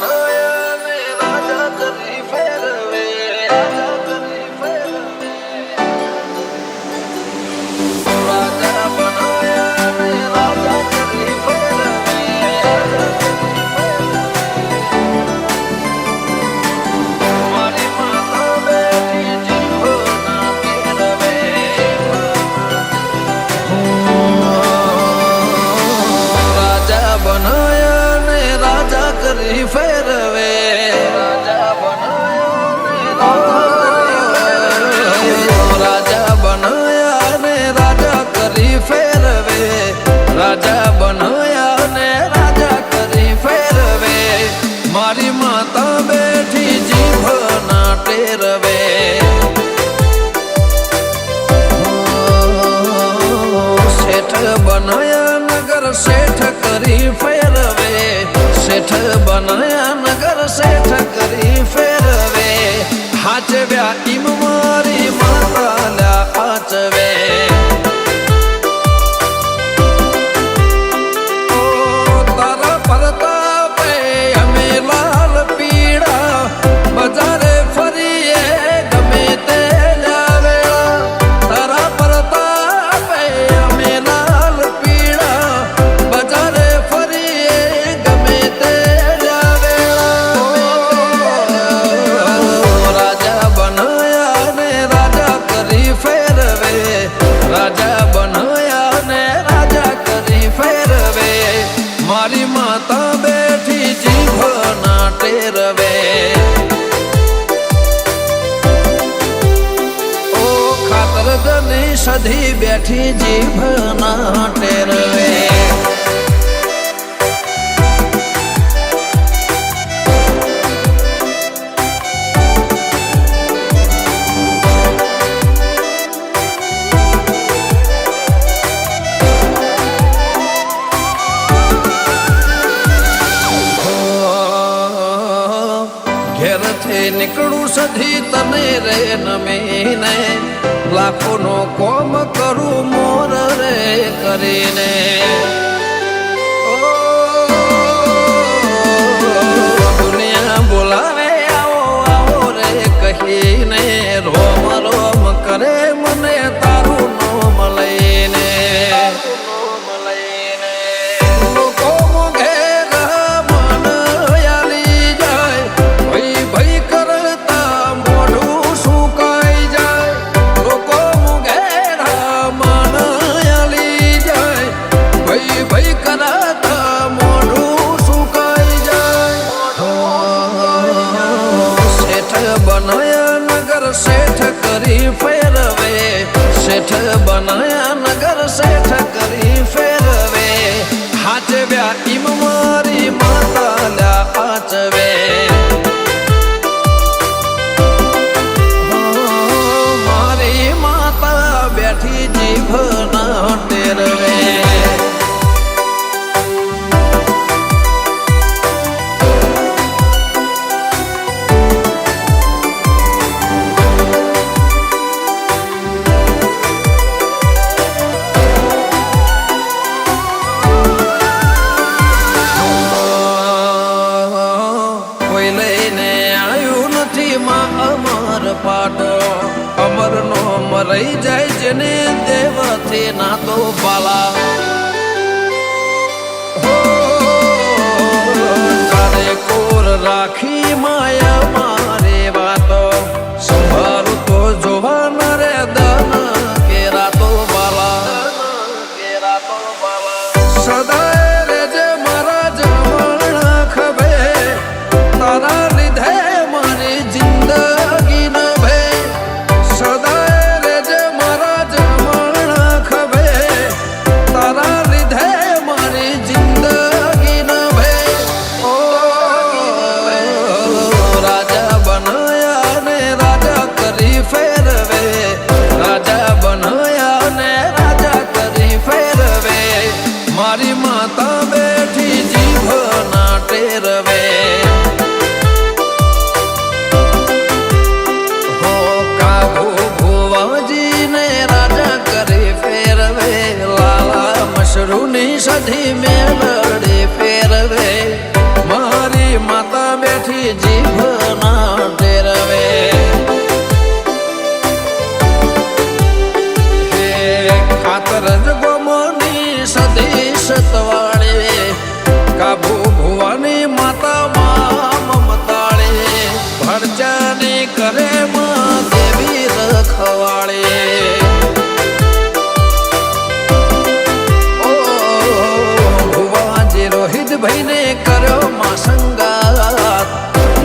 wanna રાજા બનયા ને રાજા કરી ફેરવે. મારી માતા બેઠી જીભના ટેરવે. શેઠ બનાયા નગર શેઠ કરી ફેરવે. શેઠ બનાયા નગર શેઠ કરી ફેરવે. હાચવ્યા ઇમ મગની સધી બેઠી જીભના ટેરવે. ઘેરથી નીકળું સધી તને રે નમીને. લાખોનો કોમ કરું મોર રે કરીને. ફેરવે શેઠ બનાયા માં અમર પાડો અમર નો મરાઈ જાય જેને દેવ તે ના તો પાલા રાખી મારી માતા બેઠી જીભના ટેરવે. હો કાભુ ભુવાજીને રાજા કરે ફેરવે. લાલા મશરૂની સધી મે ભાઈને કર્યો માં સંગાત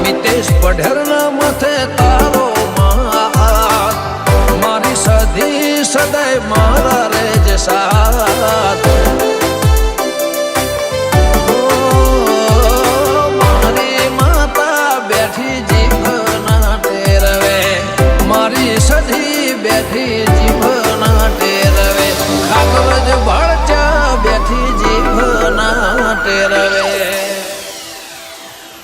મિતેશ પઢેરના માથે તારો માત. મારી સધી સદાય મારા રેજ સાથ. ઓ, મારી માતા બેઠી જીભના ટેરવે. મારી સધી બેઠી